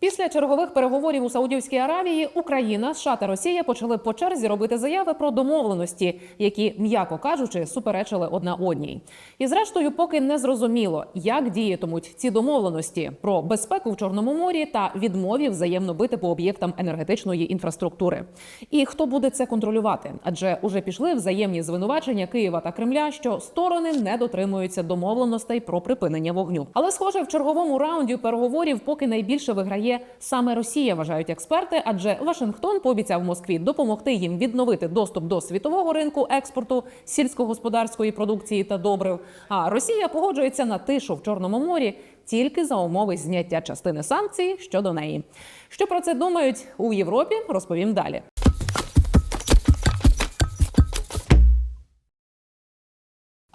Після чергових переговорів у Саудівській Аравії Україна, США та Росія почали по черзі робити заяви про домовленості, які, м'яко кажучи, суперечили одна одній. І зрештою, поки не зрозуміло, як діятимуть ці домовленості про безпеку в Чорному морі та відмові взаємно бити по об'єктам енергетичної інфраструктури. І хто буде це контролювати? Адже уже пішли взаємні звинувачення Києва та Кремля, що сторони не дотримуються домовленостей про припинення вогню. Але схоже, в черговому раунді переговорів поки найбільше виграє саме Росія, вважають експерти, адже Вашингтон пообіцяв Москві допомогти їм відновити доступ до світового ринку експорту сільськогосподарської продукції та добрив. А Росія погоджується на тишу в Чорному морі тільки за умови зняття частини санкцій щодо неї. Що про це думають у Європі? Розповім далі.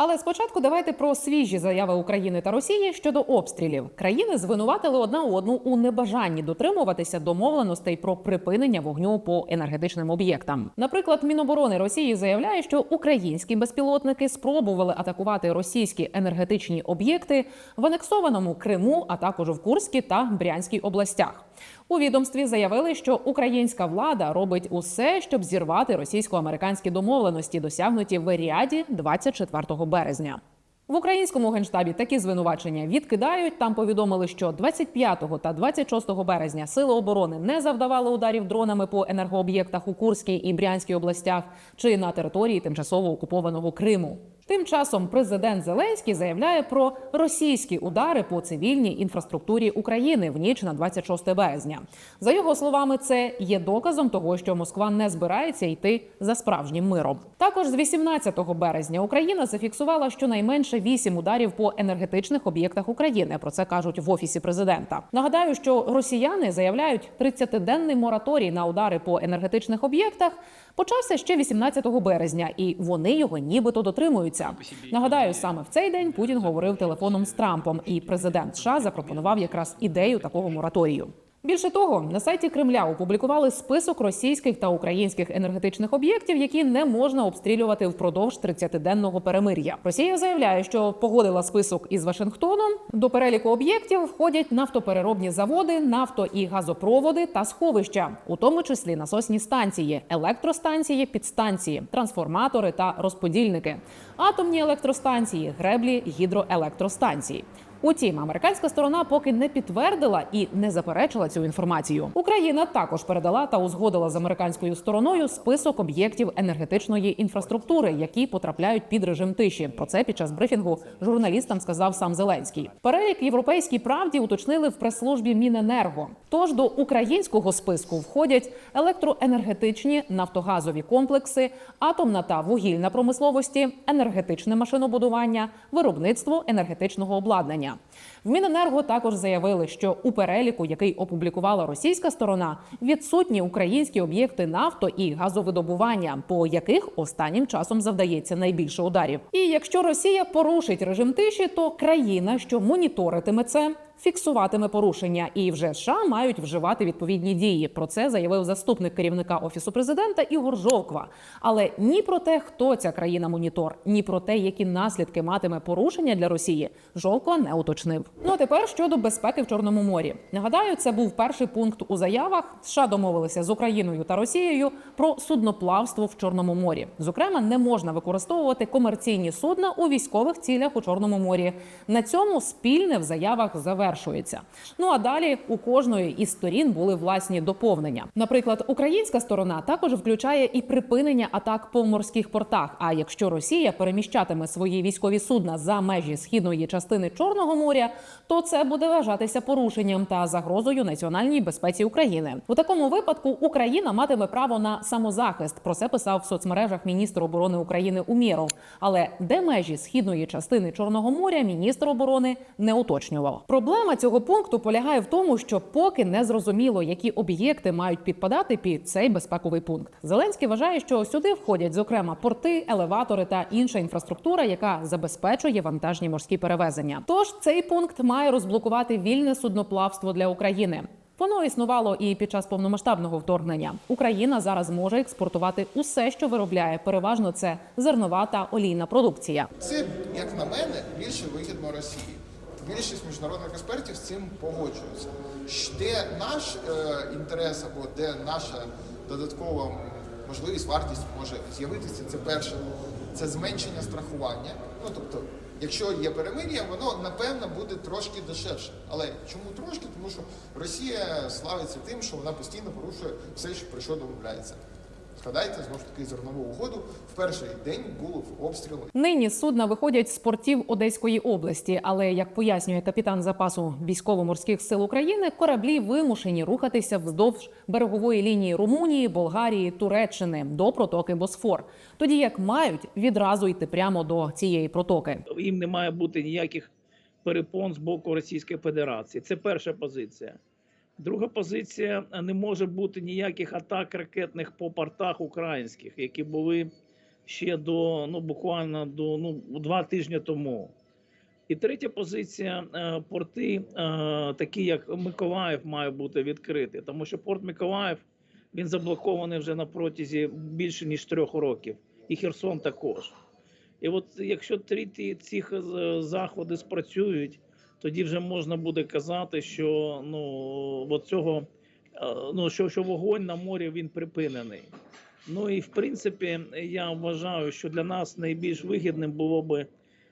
Але спочатку давайте про свіжі заяви України та Росії щодо обстрілів. Країни звинуватили одна одну у небажанні дотримуватися домовленостей про припинення вогню по енергетичним об'єктам. Наприклад, Міноборони Росії заявляє, що українські безпілотники спробували атакувати російські енергетичні об'єкти в анексованому Криму, а також в Курській та Брянській областях. У відомстві заявили, що українська влада робить усе, щоб зірвати російсько-американські домовленості, досягнуті в Ріаді 24 березня. В українському генштабі такі звинувачення відкидають. Там повідомили, що 25 та 26 березня сили оборони не завдавали ударів дронами по енергооб'єктах у Курській і Брянській областях чи на території тимчасово окупованого Криму. Тим часом президент Зеленський заявляє про російські удари по цивільній інфраструктурі України в ніч на 26 березня. За його словами, це є доказом того, що Москва не збирається йти за справжнім миром. Також з 18 березня Україна зафіксувала щонайменше 8 ударів по енергетичних об'єктах України. Про це кажуть в офісі президента. Нагадаю, що росіяни заявляють 30-денний мораторій на удари по енергетичних об'єктах. Почався ще 18 березня, і вони його нібито дотримуються. Нагадаю, саме в цей день Путін говорив телефоном з Трампом, і президент США запропонував якраз ідею такого мораторію. Більше того, на сайті Кремля опублікували список російських та українських енергетичних об'єктів, які не можна обстрілювати впродовж 30-денного перемир'я. Росія заявляє, що погодила список із Вашингтоном. До переліку об'єктів входять нафтопереробні заводи, нафто і газопроводи та сховища, у тому числі насосні станції, електростанції, підстанції, трансформатори та розподільники, атомні електростанції, греблі гідроелектростанції. Утім, американська сторона поки не підтвердила і не заперечила цю інформацію. Україна також передала та узгодила з американською стороною список об'єктів енергетичної інфраструктури, які потрапляють під режим тиші. Про це під час брифінгу журналістам сказав сам Зеленський. Перелік європейській правді уточнили в прес-службі Міненерго. Тож до українського списку входять електроенергетичні нафтогазові комплекси, атомна та вугільна промисловості, енергетичне машинобудування, виробництво енергетичного обладнання. 사람 В Міненерго також заявили, що у переліку, який опублікувала російська сторона, відсутні українські об'єкти нафто і газовидобування, по яких останнім часом завдається найбільше ударів. І якщо Росія порушить режим тиші, то країна, що моніторитиме це. Фіксуватиме порушення, і вже США мають вживати відповідні дії. Про це заявив заступник керівника офісу президента Ігор Жовква. Але ні про те, хто ця країна монітор, ні про те, які наслідки матиме порушення для Росії, Жовква не уточнив. Ну а тепер щодо безпеки в Чорному морі. Нагадаю, це був перший пункт у заявах. США домовилися з Україною та Росією про судноплавство в Чорному морі. Зокрема, не можна використовувати комерційні судна у військових цілях у Чорному морі. На цьому спільне в заявах завершується. Ну а далі у кожної із сторін були власні доповнення. Наприклад, українська сторона також включає і припинення атак по морських портах. А якщо Росія переміщатиме свої військові судна за межі східної частини Чорного моря, то це буде вважатися порушенням та загрозою національній безпеці України. У такому випадку Україна матиме право на самозахист. Про це писав в соцмережах міністр оборони України Умєров. Але де межі східної частини Чорного моря міністр оборони не уточнював. Проблема цього пункту полягає в тому, що поки не зрозуміло, які об'єкти мають підпадати під цей безпековий пункт. Зеленський вважає, що сюди входять зокрема порти, елеватори та інша інфраструктура, яка забезпечує вантажні морські перевезення. Тож цей пункт має розблокувати вільне судноплавство для України. Воно існувало і під час повномасштабного вторгнення. Україна зараз може експортувати усе, що виробляє. Переважно це зернова та олійна продукція. Це, як на мене, більше вигідно Росії. більшість міжнародних експертів з цим погоджуються. Де наш е, інтерес або де наша додаткова можливість, вартість може з'явитися, це перше, це зменшення страхування. Ну тобто, якщо є перемир'я, воно напевно буде трошки дешевше. Але чому трошки? Тому що Росія славиться тим, що вона постійно порушує все, що про що домовляється. Згадайте знову ж таки зернову угоду. В перший день було обстріл Нині судна виходять з портів Одеської області, але як пояснює капітан запасу військово-морських сил України, кораблі вимушені рухатися вздовж берегової лінії Румунії, Болгарії, Туреччини до протоки Босфор, тоді як мають відразу йти прямо до цієї протоки. їм не має бути ніяких перепон з боку Російської Федерації. Це перша позиція. Друга позиція не може бути ніяких атак ракетних по портах українських, які були ще до ну буквально до ну два тижні тому. І третя позиція е, порти, е, такі як Миколаїв, має бути відкриті, тому що порт Миколаїв він заблокований вже на протязі більше ніж трьох років, і Херсон також. І от якщо три цих е, заходи спрацюють, тоді вже можна буде казати, що ну от цього е, ну що, що вогонь на морі він припинений. Ну і в принципі, я вважаю, що для нас найбільш вигідним було би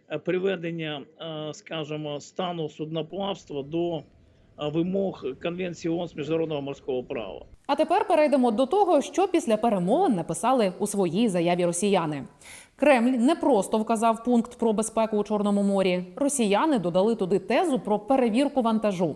е, приведення, е, скажімо, стану судноплавства до вимог Конвенції ООН з міжнародного морського права. А тепер перейдемо до того, що після перемовин написали у своїй заяві росіяни. Кремль не просто вказав пункт про безпеку у Чорному морі. Росіяни додали туди тезу про перевірку вантажу.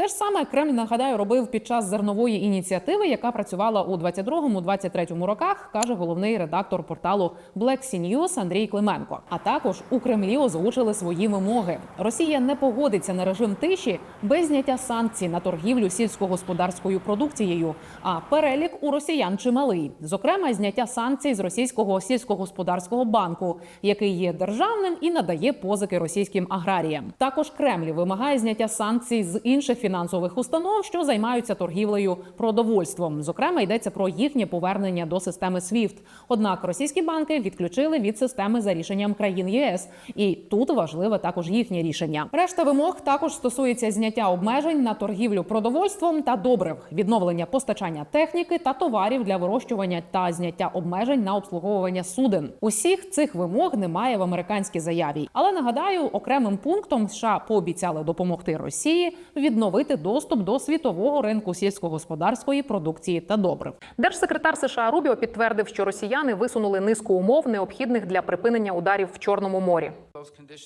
Те ж саме Кремль нагадаю робив під час зернової ініціативи, яка працювала у 22-23 роках, каже головний редактор порталу Black Sea News Андрій Клименко. А також у Кремлі озвучили свої вимоги. Росія не погодиться на режим тиші без зняття санкцій на торгівлю сільськогосподарською продукцією. А перелік у росіян чималий, зокрема, зняття санкцій з російського сільськогосподарського банку, який є державним і надає позики російським аграріям. Також Кремль вимагає зняття санкцій з інших фінансових установ, що займаються торгівлею продовольством. Зокрема, йдеться про їхнє повернення до системи SWIFT. Однак російські банки відключили від системи за рішенням країн ЄС, і тут важливе також їхнє рішення. Решта вимог також стосується зняття обмежень на торгівлю продовольством та добрив, відновлення постачання техніки та товарів для вирощування та зняття обмежень на обслуговування суден. Усіх цих вимог немає в американській заяві. Але нагадаю, окремим пунктом США пообіцяли допомогти Росії відновити доступ до світового ринку сільськогосподарської продукції та добрив. Держсекретар США Рубіо підтвердив, що росіяни висунули низку умов, необхідних для припинення ударів в Чорному морі.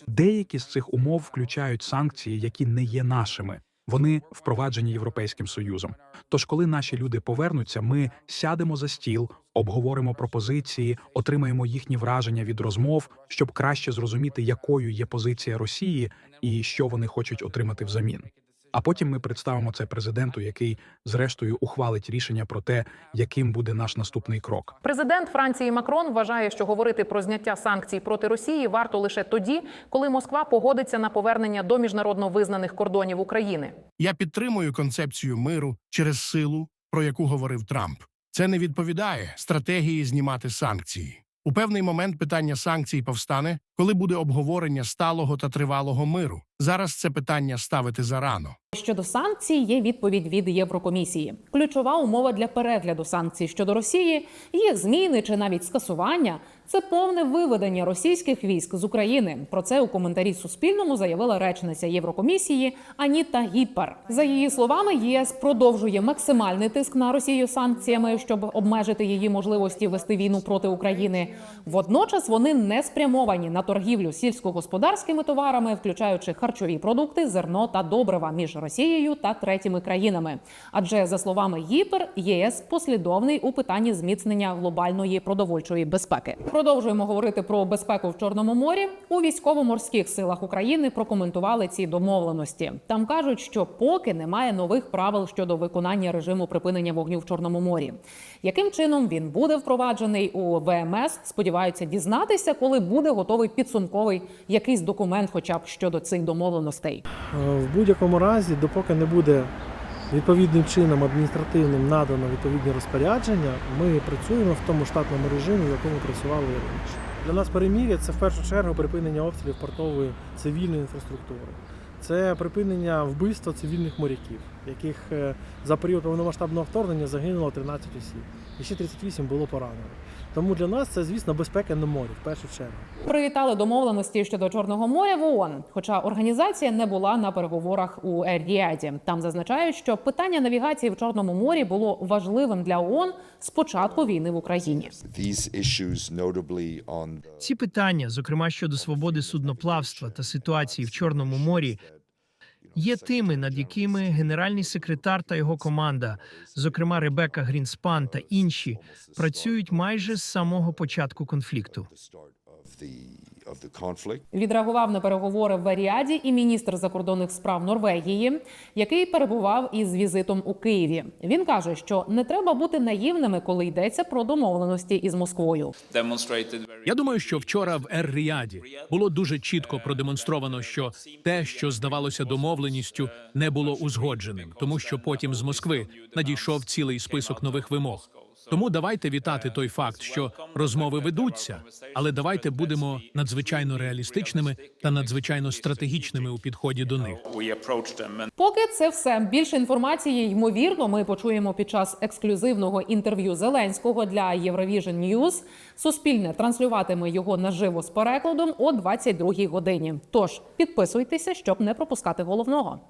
Деякі з цих умов включають санкції, які не є нашими. Вони впроваджені Європейським Союзом. Тож, коли наші люди повернуться, ми сядемо за стіл, обговоримо пропозиції, отримаємо їхні враження від розмов, щоб краще зрозуміти, якою є позиція Росії і що вони хочуть отримати взамін. А потім ми представимо це президенту, який зрештою ухвалить рішення про те, яким буде наш наступний крок. Президент Франції Макрон вважає, що говорити про зняття санкцій проти Росії варто лише тоді, коли Москва погодиться на повернення до міжнародно визнаних кордонів України. Я підтримую концепцію миру через силу, про яку говорив Трамп. Це не відповідає стратегії знімати санкції. У певний момент питання санкцій повстане, коли буде обговорення сталого та тривалого миру. Зараз це питання ставити зарано. Щодо санкцій є відповідь від Єврокомісії. Ключова умова для перегляду санкцій щодо Росії, їх зміни чи навіть скасування це повне виведення російських військ з України. Про це у коментарі Суспільному заявила речниця Єврокомісії Аніта Гіппер. За її словами, єС продовжує максимальний тиск на Росію санкціями, щоб обмежити її можливості вести війну проти України. Водночас вони не спрямовані на торгівлю сільськогосподарськими товарами, включаючи харчові продукти, зерно та добрива між Росією та третіми країнами. Адже за словами Гіпер, ЄС послідовний у питанні зміцнення глобальної продовольчої безпеки. Продовжуємо говорити про безпеку в Чорному морі. У військово-морських силах України прокоментували ці домовленості. Там кажуть, що поки немає нових правил щодо виконання режиму припинення вогню в Чорному морі. Яким чином він буде впроваджений у ВМС? Сподіваються дізнатися, коли буде готовий підсумковий якийсь документ, хоча б щодо цих домовленостей. Е, В будь-якому разі, допоки не буде відповідним чином адміністративним надано відповідні розпорядження, ми працюємо в тому штатному режимі, в якому працювали і раніше. Для нас перемір'я це в першу чергу припинення обстрілів портової цивільної інфраструктури. це припинення вбивства цивільних моряків, яких е, за період повномасштабного вторгнення загинуло 13 осіб, і ще 38 було поранено. Тому для нас це, звісно, безпека на морі в першу чергу. Привітали домовленості щодо Чорного моря в ООН, хоча організація не була на переговорах у Ер-Ріаді. Там зазначають, що питання навігації в Чорному морі було важливим для ООН з початку війни в Україні. Ці питання, зокрема щодо свободи судноплавства та ситуації в Чорному морі, є тими, над якими генеральний секретар та його команда, зокрема Ребека Грінспан та інші, працюють майже з самого початку конфлікту. Відреагував на переговори в Аріаді і міністр закордонних справ Норвегії, який перебував із візитом у Києві. Він каже, що не треба бути наївними, коли йдеться про домовленості із Москвою. Я думаю, що вчора в Ер-Ріаді було дуже чітко продемонстровано, що те, що здавалося домовленістю, не було узгодженим, тому що потім з Москви надійшов цілий список нових вимог. Тому давайте вітати той факт, що розмови ведуться, але давайте будемо надзвичайно реалістичними та надзвичайно стратегічними у підході до них. Поки це все більше інформації, ймовірно, ми почуємо під час ексклюзивного інтерв'ю Зеленського для Eurovision News. Суспільне транслюватиме його наживо з перекладом о 22-й годині. Тож підписуйтеся, щоб не пропускати головного.